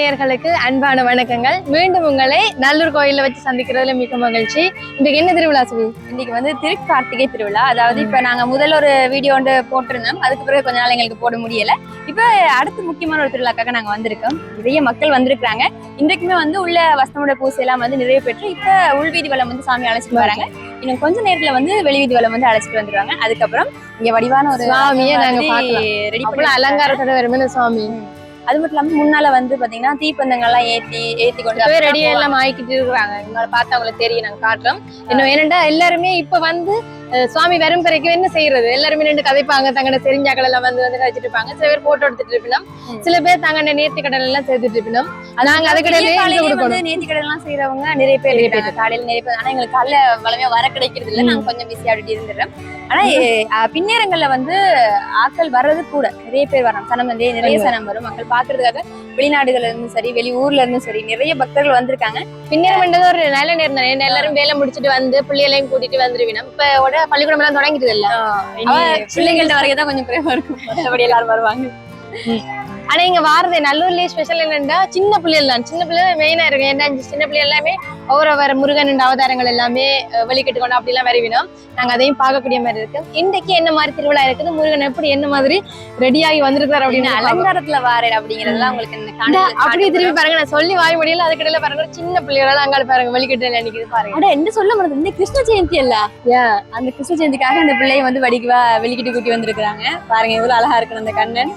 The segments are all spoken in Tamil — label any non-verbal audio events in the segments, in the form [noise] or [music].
நேயர்களுக்கு அன்பான வணக்கங்கள். மீண்டும் உங்களை நல்லூர் கோயில்ல வச்சு சந்திக்கிறதுல மிக மகிழ்ச்சி. இன்றைக்கு என்ன திருவிழா சுவி இன்னைக்கு வந்து திருக்கார்த்திகை திருவிழா. அதாவது இப்ப நாங்க முதல்ல ஒரு வீடியோ வந்து போட்டிருந்தோம். அதுக்கு பிறகு கொஞ்ச நாள் எங்களுக்கு போட முடியல. இப்ப அடுத்து முக்கியமான ஒரு திருவிழாக்காக நாங்க வந்திருக்கோம். நிறைய மக்கள் வந்திருக்காங்க இன்றைக்குமே வந்து உள்ள வஸ்தமுட பூசை எல்லாம் வந்து நிறைவு பெற்று இப்ப உள்வீதி வளம் வந்து சாமி அழைச்சிட்டு வராங்க. இன்னும் கொஞ்ச நேரத்துல வந்து வெளிவீதி வளம் வந்து அழைச்சிட்டு வந்துருவாங்க. அதுக்கப்புறம் இங்க வடிவான ஒரு சுவாமியை நாங்க பார்க்கலாம். ரெடி பண்ணி அலங்காரத்தோட வருமே சுவாமி. அது மட்டும் இல்லாம முன்னால வந்து பாத்தீங்கன்னா தீப்பந்தங்கள்லாம் ஏத்தி ஏத்தி கொண்டு இப்பவே ரெடி எல்லாம் ஆக்கிட்டு இருக்கிறாங்க எங்களை பார்த்தா அவங்களுக்கு தெரியும் நாங்க காட்டுறோம். இன்னும் ஏனண்டா எல்லாருமே இப்ப வந்து சுவாமி வரும் பிறகு என்ன செய்யறது? எல்லாருமே நின்று கதைப்பாங்க. தங்கட செரிஞ்சாக்கள் எல்லாம் வந்து வந்து கழிச்சிட்டு இருப்பாங்க. சில பேர் போட்டோ எடுத்துட்டு இருப்பினோம். சில பேர் தங்கட நேர்த்தி கடல் எல்லாம் சேர்த்துட்டு இருப்பினோம். நாங்க அதுக்கிடையிலே காலையிலே நேர்த்தி கடன் எல்லாம் செய்யறவங்க நிறைய பேர் இருக்காங்க. காலையில நிறைய பேர். ஆனா எங்களுக்கு காலைல வளமையா வர கிடைக்கிறது இல்ல. நாங்க கொஞ்சம் பிஸியா அப்படி இருந்துடுறோம். ஆனா பின்னேரங்கள்ல வந்து ஆட்கள் வர்றது கூட. நிறைய பேர் வரோம் சனம் வந்து நிறைய சனம் வரும். மக்கள் பாக்குறதுக்காக வெளிநாடுகள்ல இருந்தும் சரி வெளி ஊர்ல இருந்தும் சரி நிறைய பக்தர்கள் வந்திருக்காங்க. பின்னர் வேண்டது ஒரு நல்ல நேரம் எல்லாரும் வேலை முடிச்சிட்டு வந்து பிள்ளைகளையும் கூட்டிட்டு வந்துருவினோம். இப்ப உட பள்ளிக்கூடம் எல்லாம் தொடங்கிட்டு இல்ல. பிள்ளைங்கள்ட்ட வரைக்கும் தான் கொஞ்சம் குறைவா இருக்கும். மற்றபடி எல்லாரும் வருவாங்க. ஆனா இங்க வாரது நல்லூர்லயே ஸ்பெஷல் என்னன்னா சின்ன பிள்ளைகள் தான் சின்ன பிள்ளைகள் மெயினா இருக்கு ஏன்னா இந்த சின்ன பிள்ளை எல்லாமே ஒவ்வொரு வர முருகன் அவதாரங்கள் எல்லாமே வெளிக்கிட்டு கொண்டு அப்படிலாம் வருவினோம். நாங்க அதையும் பார்க்கக்கூடிய மாதிரி இருக்கு. இன்றைக்கு என்ன மாதிரி திருவிழா இருக்குது? முருகன் எப்படி என்ன மாதிரி ரெடியாகி வந்திருக்காரு அப்படின்னு அலங்காரத்துல வாரேன் அப்படிங்கறதெல்லாம் உங்களுக்கு அப்படியே திரும்பி பாருங்க. நான் சொல்லி வாய் முடியல அதுக்கிடையில பாருங்க. சின்ன பிள்ளைகளெல்லாம் அங்கால பாருங்க வெளிக்கிட்டு நினைக்குது பாருங்க. அட என்ன சொல்ல முடியாது இந்த கிருஷ்ண ஜெயந்தி இல்ல? அந்த கிருஷ்ண ஜெயந்திக்காக அந்த பிள்ளைய வந்து வடிக்குவா வெளிக்கிட்டு கூட்டி வந்திருக்காங்க பாருங்க எவ்வளவு அழகா இருக்கு அந்த கண்ணன்.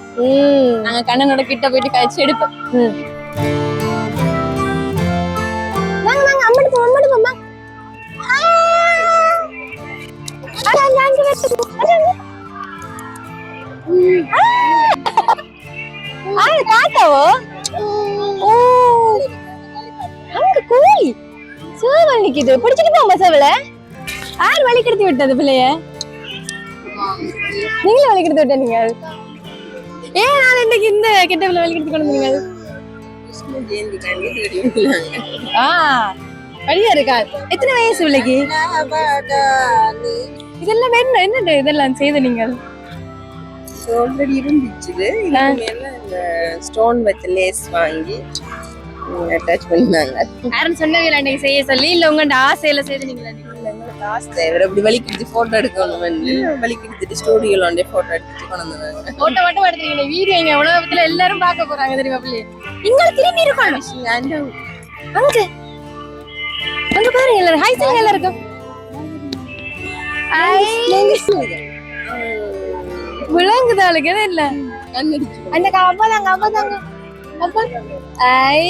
நாங்க கண்ணனோட கிட்ட போயிட்டு கழிச்சு எடுப்போம். வாங்க சேவல் நிக்குது. பிடிச்சிட்டு சேவல? யார் விட்டது பிள்ளைய? நீங்களும் வழி கெடுத்து விட்டீங்க. ஏன் நான் இன்னைக்கு இந்த கெட்ட பிள்ளை கொண்டு வந்தீங்க ஆ வழியா இருக்கா? எத்தனை வயசு பிள்ளைக்கு? இதெல்லாம் என்ன என்ன இதெல்லாம் செய்த நீங்கள்? ஆல்ரெடி இருந்துச்சு. ஸ்டோன் வச்ச லேஸ் வாங்கி அட்டாச் பண்ணாங்க. யாரும் சொன்னவங்க அன்னைக்கு செய்ய சொல்லி இல்ல உங்க ஆசையில செய்து நீங்களா காசு தேவை அப்படி வலிக்கிட்டு போட்டோ எடுக்கணும் வந்து வலிக்கிட்டு ஸ்டூடியோல வந்து போட்டோ எடுத்துட்டு கொண்டு வந்தாங்க போட்டோ மட்டும் எடுத்தீங்க வீடியோ இங்க உலகத்துல எல்லாரும் பார்க்க போறாங்க தெரியுமா பிள்ளை? இங்க திரும்பி இருக்கணும் அந்த அங்க. அங்க பாருங்க எல்லாரும். ஹாய் சொல்லுங்க எல்லாருக்கும். விளங்குது ஆளுக்கு எதுவும் இல்ல. அந்த அப்பா தாங்க அப்பா தாங்க. அப்பா ஐ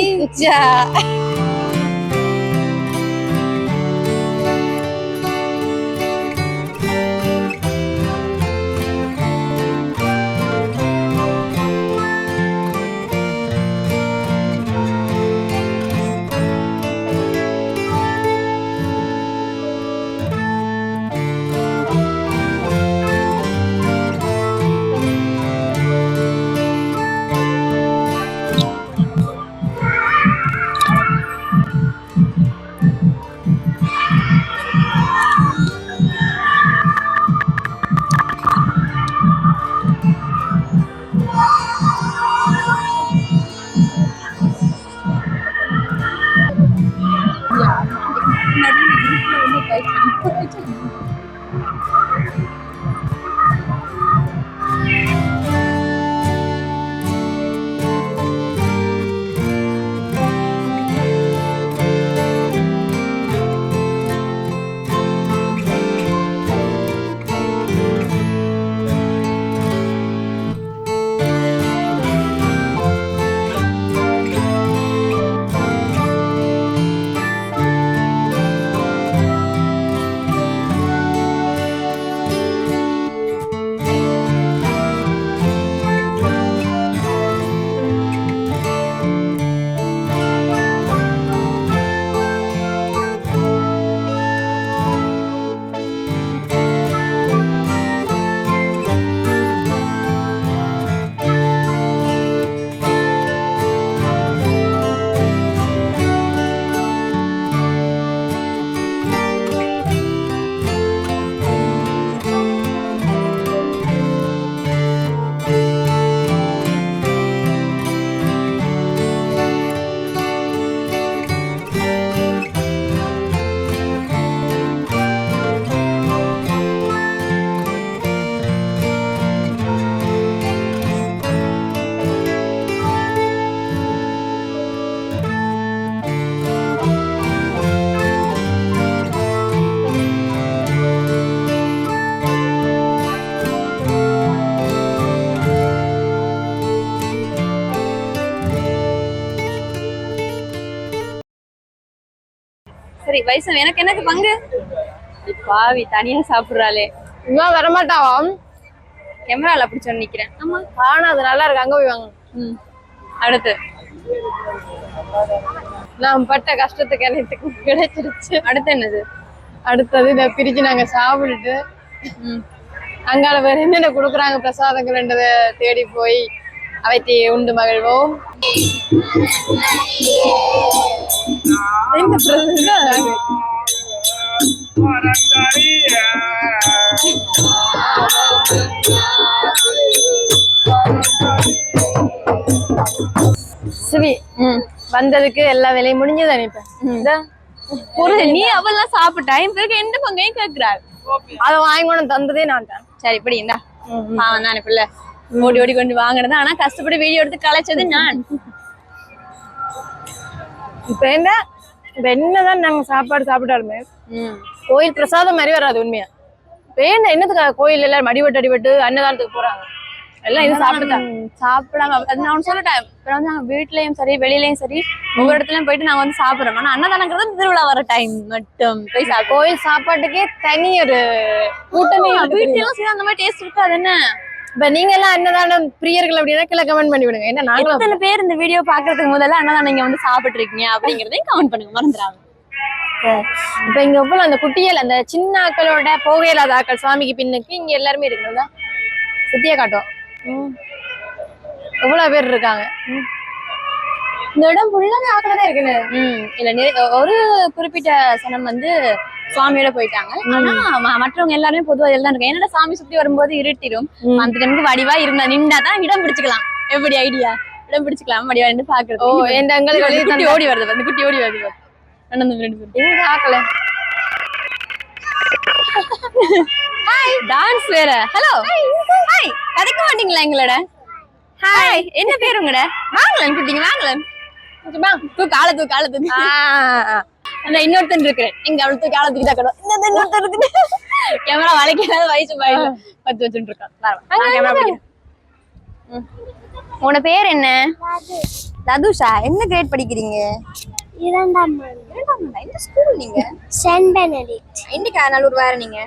ஜா வயசு எனக்கு எனக்கு பங்கு? பாவி தனியா சாப்பிடுறாளே. இவன் வரமாட்டாவாம் கேமரால அப்படி சொல்லி நிக்கிறேன். ஆமா ஆனா அது நல்லா இருக்கு. அங்க போய் வாங்க. ம் அடுத்து. நான் பட்ட கஷ்டத்துக்கு எனக்கு கிடைச்சிருச்சு. அடுத்து என்னது? அடுத்தது இதை பிரிச்சு நாங்க சாப்பிட்டுட்டு ம். அங்கால வேற என்னென்ன கொடுக்குறாங்க பிரசாதங்கள்ன்றதை தேடி போய் அவைத்தி உண்டு மகிழ்வோம். இந்த சிவி ம். வந்ததுக்கு எல்லா வேலையும் முடிஞ்சது அனுப்பேன் புரியுது நீ அவெல்லாம் சாப்பிட்டா என் பிறகு எந்த பங்கையும் கேக்குறாள் அதை வாங்கி கொண்டு தந்ததே நான் தான். சரி இப்படி இந்தா. பாவம் தானே பிள்ளை ஓடி ஓடி கொண்டு வாங்கினது ஆனா கஷ்டப்பட்டு வீடியோ எடுத்து கலைச்சது நான். இப்ப என்ன? இப்ப என்னதான் நாங்க சாப்பாடு சாப்பிட்டாலுமே கோயில் பிரசாதம் மாதிரி வராது உண்மையா. இப்ப ஏன் என்னத்துக்கு கோயில் எல்லாரும் மடிவட்டு அடிபட்டு அன்னதானத்துக்கு போறாங்க. எல்லாம் இது சாப்பிட்டுட்டாங்க சாப்பிடாம அது நான் சொல்லட்டேன். அப்புறம் வந்து நாங்க வீட்லயும் சரி வெளியிலயும் சரி ஒவ்வொரு இடத்துலயும் போயிட்டு நாங்க வந்து சாப்பிடுறோம். ஆனா அன்னதானங்கிறது திருவிழா வர டைம் மட்டும் போய் கோயில் சாப்பாட்டுக்கே தனி ஒரு கூட்டமே. வீட்டுல சரி அந்த மாதிரி டேஸ்ட் இருக்காது என்ன? இப்ப நீங்க எல்லாம் அன்னதானம் பிரியர்கள் அப்படின்னா கீழே கமெண்ட் பண்ணி விடுங்க. என்ன நாங்களும் எத்தனை பேர் இந்த வீடியோ பாக்குறதுக்கு முதல்ல அன்னதானம் நீங்க வந்து சாப்பிட்டு இருக்கீங்க அப்படிங்கறதையும் கமெண்ட் பண்ணுங்க. மறந்துடாம. இப்ப இங்க எவ்வளவு அந்த குட்டியல் அந்த சின்ன ஆக்களோட போகையில்லாத ஆக்கள் சுவாமிக்கு பின்னுக்கு இங்க எல்லாருமே இருக்குங்களா? சுத்தியா காட்டும். எவ்வளவு பேர் இருக்காங்க. இந்த இடம் ஃபுல்லாவே ஆக்களதான் இருக்குன்னு. ம். இல்ல ஒரு குறிப்பிட்ட சனம் வந்து சுவாமியோட போயிட்டாங்க. ஆனா மற்றவங்க எல்லாருமே பொதுவா இதுல தான் இருக்காங்க என்னடா சாமி சுத்தி வரும்போது இருட்டிரும். ம். அந்த டைமுக்கு வடிவா இருந்தா நின்றாதான் இடம் பிடிச்சுக்கலாம். எப்படி ஐடியா இடம் பிடிச்சுக்கலாம் வடிவா நின்று பாக்குறது. ஓ என் குட்டி ஓடி வருது அந்த குட்டி ஓடி வருது ஆக்கல. ஹாய் டான்ஸ் வேற. ஹலோ ஹாய் கதைக்க மாட்டீங்களா எங்களோட? ஹாய் என்ன பேர் உங்களோட? வாங்கலன் குட்டிங்க வாங்கலன் தூ கால தூ கால தூ நான் இன்னொருத்தன் இருக்கிறேன். இங்க அவள் தூக்கி கால தூக்கி தக்கணும் இந்த இன்னொருத்தன் இருக்குது கேமரா வளைக்காத வயசு பாயில பத்து வச்சுட்டு இருக்கான். கேமரா பிடிக்கிறேன். ம். உன்னோட பேர் என்ன? ததுஷா என்ன கிரேட் படிக்கிறீங்க? இரண்டாம் இரண்டாம்? எந்த ஸ்கூல் நீங்க? Saint Benedict. இன்னைக்கு நல்லூர் வேற நீங்க?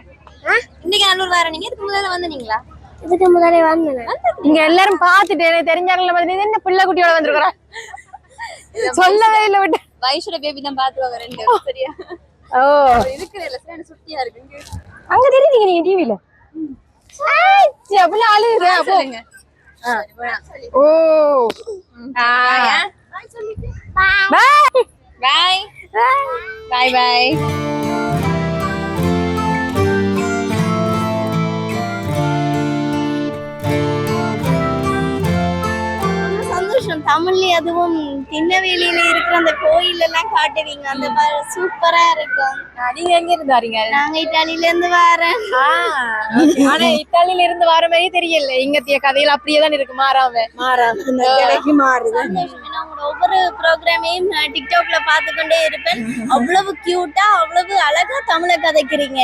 இன்னைக்கு நல்லூர் வேற நீங்க? இதுக்கு முதல்ல வந்தீங்களா? இதுக்கு முதலே வந்தேன் இங்க எல்லாரும் பாத்துட்டு எனக்கு தெரிஞ்சாங்கள மாதிரி என்ன பிள்ளை குட்டியோட வந்திருக்கிறா? [laughs] சொல்லவே இல்லை விட்டு. வயசோட பேபி தான் பாத்துவாங்க ரெண்டு சரியா? ஓ. இருக்கிற இல்ல சுட்டியா இருக்கு அங்க தெரியுதீங்க நீங்க டிவில அப்படிலாம் அழுகுது சொல்லுங்க. ஓ. பாய் பாய். பாய். சந்தோஷம். தமிழ்ல அதுவும் திண்ணவேலியில இருக்கிற அந்த கோயில் எல்லாம் காட்டுவீங்க. அந்த சூப்பரா இருக்கும். நீங்க எங்க இருந்து வரீங்க? நாங்க இட்டாலியில இருந்து வரேன் ஆனா இத்தாலியில இருந்து வர மாதிரி தெரியல. இங்கத்திய கதையில அப்படியே தான் இருக்கு மாறாம. மாறாம. உங்களோட ஒவ்வொரு ப்ரோக்ராமையும் நான் டிக்டாக்ல பார்த்து கொண்டே இருப்பேன். அவ்வளவு கியூட்டா அவ்வளவு அழகா தமிழை கதைக்கிறீங்க.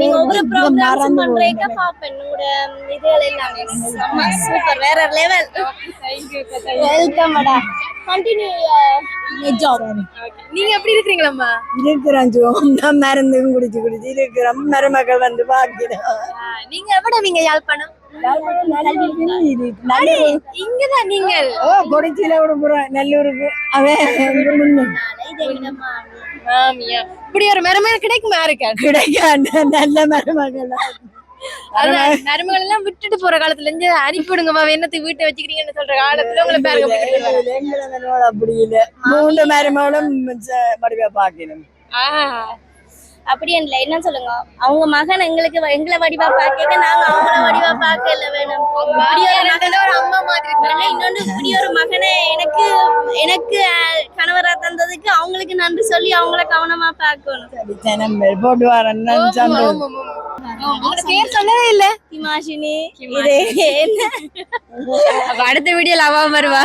நீங்க ஒவ்வொரு ப்ரோக்ராம்ஸ் பண்றீங்க பாப்பேன் உங்களோட இதுகள் எல்லாமே? சூப்பர் வேற லெவல் வெல்கம் மேடா கண்டினியூ நீங்க எப்படி இருக்கிறீங்களம்மா? இருக்கிறோம் நான் மருந்தும் குடிச்சு குடிச்சு. இருக்கிறோம் மருமகள் வந்து பாக்கிறோம் நீங்க எവിടെ நீங்க யாழ்ப்பாணம்? இங்கதான் நீங்கள் ஓ கொடிச்சியில விடுப்புறோம் நல்லூருக்கு அவன் மாமியா இப்படி ஒரு மருமகன் கிடைக்குமா இருக்கா கிடைக்காண்ட நல்ல மருமகள் அதான் மருமகள் எல்லாம் விட்டுட்டு போற காலத்துல இருந்து அனுப்பிவிடுங்கம்மா என்னத்துக்கு வீட்டை வச்சுக்கிறீங்கன்னு சொல்ற காலத்துல உங்களை பேருங்க விட்டுட்டு போயிடுவாங்க. எங்களை அப்படி இல்ல மூன்று மருமகளும் மறுபடியா பாக்கணும் அப்படி இல்ல என்ன சொல்லுங்க. அவங்க மகன் எங்களுக்கு எங்களை வடிவா பாக்க நாங்க அவங்கள வடிவா பார்க்கல வேணும். இப்படி ஒரு மகனை ஒரு அம்மா மாதிரி இன்னொன்று இப்படி ஒரு மகனை எனக்கு எனக்கு கணவரா தந்ததுக்கு அவங்களுக்கு நன்றி சொல்லி அவங்கள கவனமா பார்க்கணும். போட்டு பேர் சொல்லவே இல்ல. திமாஷினி இது அடுத்த வீடியோல அவ வருவா.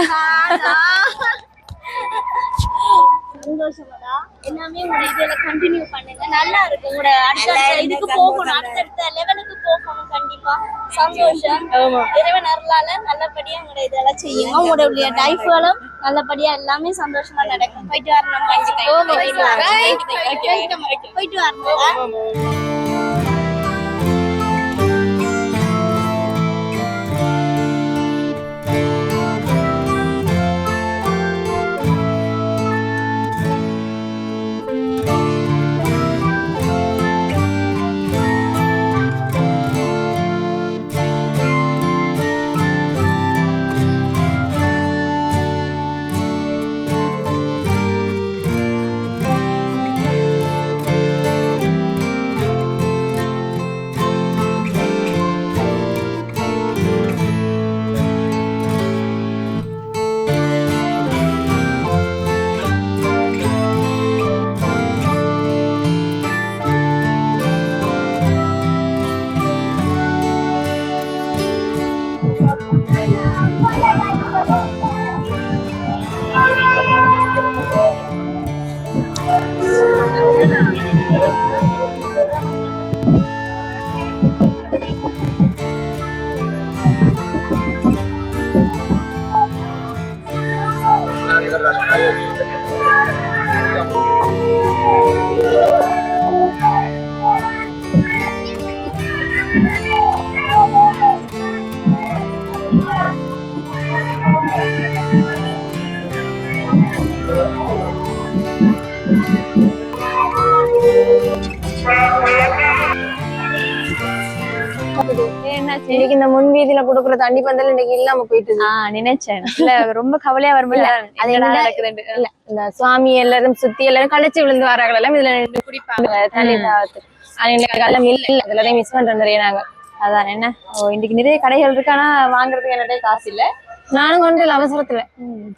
சந்தோஷமாடா. எல்லாமே உங்களோட இதுல கண்டினியூ பண்ணுங்க. நல்லா இருக்கு. உங்களோட அடுத்த இதுக்கு போகணும். அடுத்தடுத்த லெவலுக்கு போகணும் கண்டிப்பா. சந்தோஷம். இறைவன் அருளால நல்லபடியா உங்களோட இதெல்லாம் செய்யுங்க உங்களுடைய லைஃப்களும் நல்லபடியா எல்லாமே சந்தோஷமா நடக்கும். போயிட்டு வரணும். போயிட்டு வரணும். போயிட்டு வரணும் என்னாச்சு? இன்னைக்கு இந்த முன் வீதியில கொடுக்குற தண்ணி பந்தல் இன்னைக்கு இல்லாம போயிட்டு நினைச்சேன். இல்ல ரொம்ப கவலையா அது என்னடா என்ன- நடக்குதுன்னு இல்ல இந்த சுவாமி எல்லாரும் சுத்தி எல்லாரும் கழிச்சு விழுந்து வராங்க எல்லாம் இதுல குடிப்பாங்க. தண்ணி அது அதெல்லாம் இல்ல இல்ல. அதுலதான் மிஸ் பண்றோம் நிறைய நாங்க. அதான் என்ன? ஓ இன்னைக்கு நிறைய கடைகள் இருக்கு. ஆனா வாங்குறதுக்கு என்னட்ட காசு இல்ல. நானும் கொண்டு இல்ல அவசரத்துல.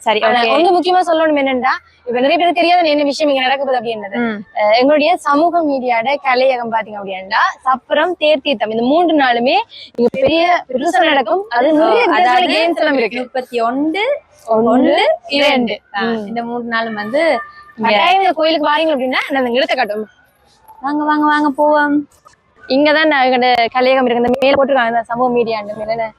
சரி ஒண்ணு முக்கியமா சொல்லணும் என்னன்னா இப்ப நிறைய பேருக்கு தெரியாத என்ன விஷயம் இங்க நடக்குது அப்படின்றது எங்களுடைய சமூக மீடியாட கலையகம் பாத்தீங்க அப்படின்னா சப்பரம் தேர்த்தீர்த்தம் இந்த மூன்று நாளுமே இங்க பெரிய பெருசா நடக்கும். அது முப்பத்தி ஒன்று ஒன்று இரண்டு. இந்த மூணு நாளும் வந்து கோயிலுக்கு வாரீங்க அப்படின்னா நான் இடத்த காட்டும். வாங்க வாங்க வாங்க போவோம். இங்கதான் நான் கலையகம் இருக்கு. இந்த மேல போட்டிருக்காங்க சமூக மீடியா மேல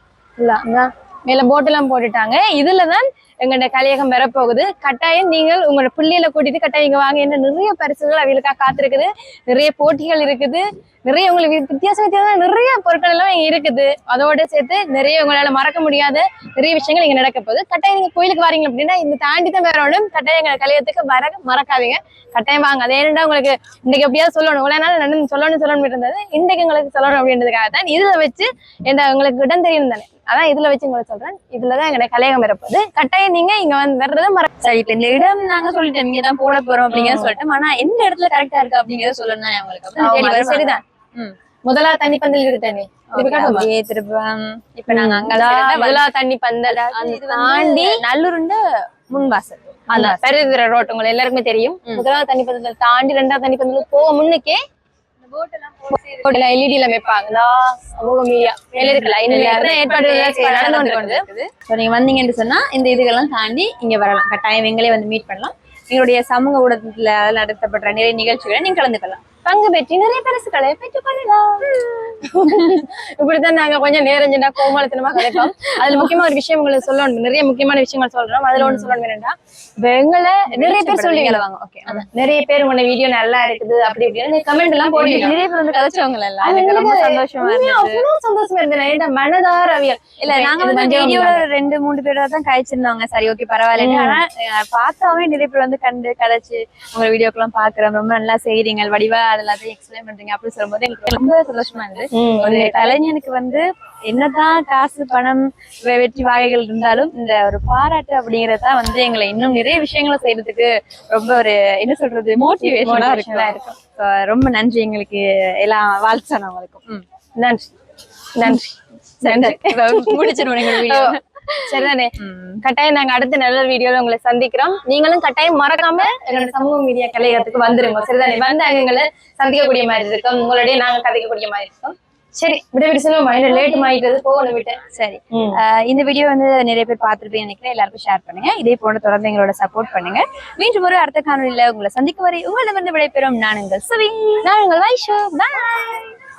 மேல போட் எல்லாம் போட்டுட்டாங்க. இதுலதான் எங்களோட கலையகம் வரப்போகுது. கட்டாயம் நீங்கள் உங்களோட பிள்ளையில கூட்டிட்டு கட்டாயம் இங்க வாங்க. என்ன நிறைய பரிசுகள் அவங்களுக்காக காத்திருக்குது. நிறைய போட்டிகள் இருக்குது. நிறைய உங்களுக்கு வித்தியாச வித்தியாசம் நிறைய பொருட்கள் எல்லாம் இங்க இருக்குது. அதோட சேர்த்து நிறைய உங்களால மறக்க முடியாத நிறைய விஷயங்கள் இங்க நடக்க போகுது. கட்டாயம் நீங்க கோயிலுக்கு வரீங்க அப்படின்னா இந்த தாண்டி தான் வரணும் கட்டாயம் எங்க கலையத்துக்கு வர மறக்காதீங்க. கட்டாயம் வாங்க. அதே என்னடா உங்களுக்கு இன்னைக்கு எப்படியாவது சொல்லணும். இவ்வளவு நாள் நடந்து சொல்லணும் சொல்லணும் இருந்தது. இன்றைக்கு உங்களுக்கு சொல்லணும் அப்படின்றதுக்காக தான் இதுல வச்சு என்ன உங்களுக்கு இடம் தெரியும் தானே. அதான் இதுல வச்சு உங்களுக்கு சொல்றேன். இதுலதான் எங்க கலையகம் வரப்போகுது. கட்டாயம் நீங்க இங்க வந்து வர்றது மற சரி இப்ப இந்த இடம் நாங்க சொல்லிட்டோம். இங்க தான் போட போறோம் அப்படிங்கறத சொல்லிட்டோம். ஆனா எந்த இடத்துல கரெக்டா இருக்கு அப்படிங்கறத சொல்லணும். சரிதான். முதலா தண்ணி பந்தல் இருக்கு அப்படியே திருப்பம். இப்ப நாங்க முதலா தண்ணி பந்தல். தாண்டி நல்லூருண்ட முன்வாசல். அந்த பெருதுற ரோட் உங்களுக்கு எல்லாருக்குமே தெரியும். முதலாவது தண்ணி பந்தல் தாண்டி ரெண்டாவது தண்ணி பந்தல் போக முன்னுக்கே எல்இடி ல வைப்பாங்க. இதா சமூக மீடியா மேல இருக்குல்ல இன்னும் எத்தனை ஏற்பாடுகள் செய்ய- நடந்து கொண்டு இருக்குது So, நீங்க வந்தீங்கன்னு சொன்னா இந்த இதுகெல்லாம் தாண்டி இங்க வரலாம். கட்டாயம் எங்களே வந்து மீட் பண்ணலாம். எங்களுடைய சமூக ஊடகத்துல நடத்தப்படுற நிறைய நிகழ்ச்சிகளை நீங்க கலந்துக்கலாம். பங்கு பெற்றி நிறைய பரிசுகளை பெற்றுக் கொள்ளலாம். இப்படித்தான் நாங்க கொஞ்சம் நேரஞ்சினா கோமாளித்தனமா கதைப்போம் அதுல முக்கியமா ஒரு விஷயம் உங்களுக்கு சொல்லணும். நிறைய முக்கியமான விஷயங்கள் சொல்றோம். அதுல ஒண்ணு சொல்லணும் என்னன்னா இப்ப எங்களை நிறைய பேர் சொல்லுவீங்க. வாங்க ஓகே நிறைய பேர் உங்களோட வீடியோ நல்லா இருக்குது அப்படி இப்படின்னு கமெண்ட் எல்லாம் போடுவீங்க. நிறைய பேர் வந்து கதைச்சவங்க எல்லாம். ரொம்ப சந்தோஷமா அவ்வளவு சந்தோஷமா இருந்தது. ஏன்டா மனதார அவியல். இல்ல நாங்க வந்து வீடியோல ரெண்டு மூணு பேர் தான் கழிச்சிருந்தாங்க சரி ஓகே பரவாயில்ல ஆனா பார்த்தாவே நிறைய பேர் வந்து கண்டு கதைச்சு உங்க வீடியோக்கெல்லாம் பாக்குறோம் ரொம்ப நல்லா செய்றீங்க. வடிவா அது எல்லாத்தையும் எக்ஸ்பிளைன் பண்றீங்க. அப்படின்னு சொல்லும்போது எங்களுக்கு ரொம்ப சந்தோஷமா இருந்தது. ஒரு கலைஞனுக்கு வந்து என்னதான் காசு பணம் வெற்றி வாகைகள் இருந்தாலும் இந்த ஒரு பாராட்டு அப்படிங்கறது வந்து எங்களை இன்னும் நிறைய விஷயங்களை செய்யறதுக்கு ரொம்ப ஒரு என்ன சொல்றது மோட்டிவேஷனா இருக்கும். ரொம்ப நன்றி எங்களுக்கு எல்லாம் வாழ்த்து சொன்னவங்களுக்கும். ம். நன்றி. நன்றி. நன்றி. முடிச்சிருவோம் சரிதானே? கட்டாயம் நாங்க அடுத்த நல்ல வீடியோல உங்களை சந்திக்கிறோம். நீங்களும் கட்டாயம் மறக்காம எங்களோட சமூக மீடியா கலையகத்துக்கு வந்துருங்க. சரிதானே? வந்து எங்களை சந்திக்கக்கூடிய மாதிரி இருக்கும். உங்களுடைய நாங்க கதைக்கக்கூடிய மாதிரி இருக்கும். சரி விட விட சொல்லுவோம் மைண்ட் லேட் ஆயிட்டது போகணும் விட்டேன் சரி. இந்த வீடியோ வந்து நிறைய பேர் பார்த்துருப்பீங்க நினைக்கிறேன். எல்லாருக்கும் ஷேர் பண்ணுங்க. இதே போல தொடர்ந்து எங்களோட சப்போர்ட் பண்ணுங்க. மீண்டும் ஒரு அடுத்த காணொலியில உங்களை சந்திக்கும் வரை உங்களிடமிருந்து விடைபெறும். நான் உங்கள் சுவி நான் உங்கள் வைஷு. பாய்